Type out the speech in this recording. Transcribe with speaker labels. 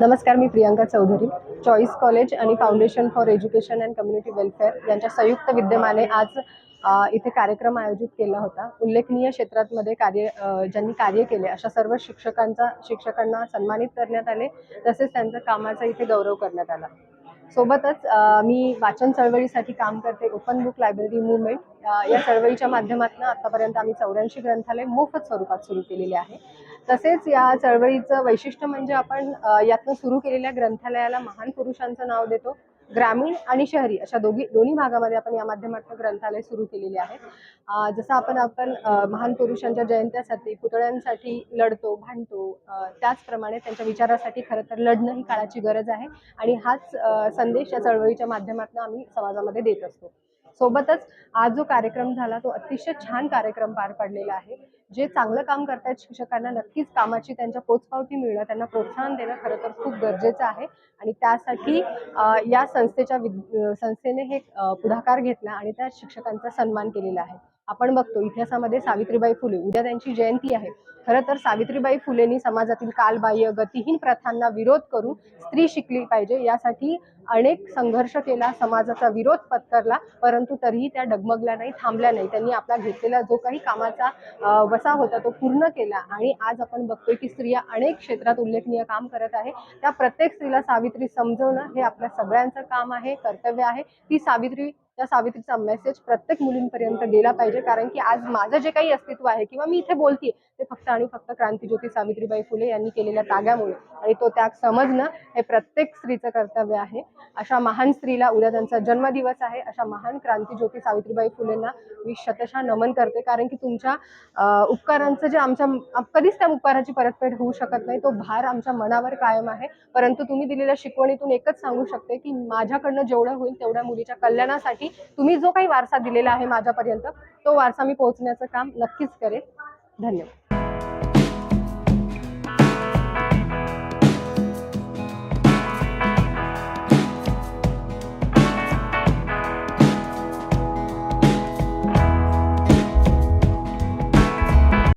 Speaker 1: नमस्कार मी Priyanka Chaudhari. Choice college आणि foundation for education and community welfare यांच्या संयुक्त विद्यमाने आज इथे कार्यक्रम आयोजित केला होता. उल्लेखनीय क्षेत्रांमध्ये कार्य ज्यांनी कार्य केले अशा सर्व शिक्षकांचा शिक्षकांना सन्मानित करण्यात आले तसेच त्यांच्या कामाचा इथे गौरव करण्यात आला. सोबतच मी वाचन चळवळीसाठी काम करते ओपन बुक लायब्ररी मुवमेंट. या चळवळीच्या माध्यमातून आतापर्यंत आम्ही चौऱ्याऐंशी ग्रंथालय मोफत स्वरूपात सुरू केलेले आहे. तसेच या चळवळीचं वैशिष्ट्य म्हणजे आपण यातनं सुरू केलेल्या ग्रंथालयाला महान पुरुषांचं नाव देतो. ग्रामीण आणि शहरी अशा दोघी दोन्ही भागामध्ये आपण या माध्यमातून ग्रंथालय सुरू केलेले आहे जसं आपण आपण महान पुरुषांच्या जयंत्यासाठी पुतळ्यांसाठी लढतो भांडतो त्याचप्रमाणे त्यांच्या विचारासाठी खरं तर लढणं ही काळाची गरज आहे आणि हाच संदेश या चळवळीच्या माध्यमातून आम्ही समाजामध्ये देत असतो. सोबतच आज जो कार्यक्रम झाला तो अतिशय छान कार्यक्रम पार पडलेला आहे. जे चांगलं काम करतायत शिक्षकांना नक्कीच कामाची त्यांच्या पोचपावती मिळणं त्यांना प्रोत्साहन देणं खरं तर खूप गरजेचं आहे. आणि त्यासाठी या संस्थेच्या संस्थेने हे पुढाकार घेतला आणि त्या शिक्षकांचा सन्मान केलेला आहे. आपण बघतो इतिहासामध्ये सावित्रीबाई फुले उद्या त्यांची जयंती आहे. खरं तर सावित्रीबाई फुलेंनी समाजातील कालबाह्य गतिहीन प्रथांना विरोध करून स्त्री शिकली पाहिजे. यासाठी अनेक संघर्ष केला समाजाचा विरोध पत्करला परंतु तरीही त्या डगमगल्या नाही थांबल्या नाही. त्यांनी आपला घेतलेला जो काही कामाचा वसा होता तो पूर्ण केला. आणि आज आपण बघतोय की स्त्रिया अनेक क्षेत्रात उल्लेखनीय काम करत आहे. त्या प्रत्येक स्त्रीला सावित्री समजवणं हे आपल्या सगळ्यांचं काम आहे कर्तव्य आहे. ती सावित्री त्या सावित्रीचा मेसेज प्रत्येक मुलींपर्यंत गेला पाहिजे. कारण की आज माझं जे काही अस्तित्व आहे किंवा मी इथे बोलते ते फक्त आणि फक्त क्रांतीज्योती सावित्रीबाई फुले यांनी केलेल्या त्यागामुळे. आणि तो त्याग समजणं हे प्रत्येक स्त्रीचं कर्तव्य आहे. अशा महान स्त्रीला उद्या त्यांचा जन्मदिवस आहे. अशा महान क्रांतीज्योती सावित्रीबाई फुलेंना मी शतशः नमन करते. कारण की तुमच्या उपकारांचं जे आमच्या कधीच त्या उपकाराची परतफेड होऊ शकत नाही. तो भार आमच्या मनावर कायम आहे. परंतु तुम्ही दिलेल्या शिकवणीतून एकच सांगू शकते की माझ्याकडनं जेवढं होईल तेवढ्या मुलीच्या कल्याणासाठी तुम्ही जो काही वारसा दिलेला आहे माझ्यापर्यंत तो वारसा मी पोहोचण्याचं काम नक्कीच करेन. धन्यवाद.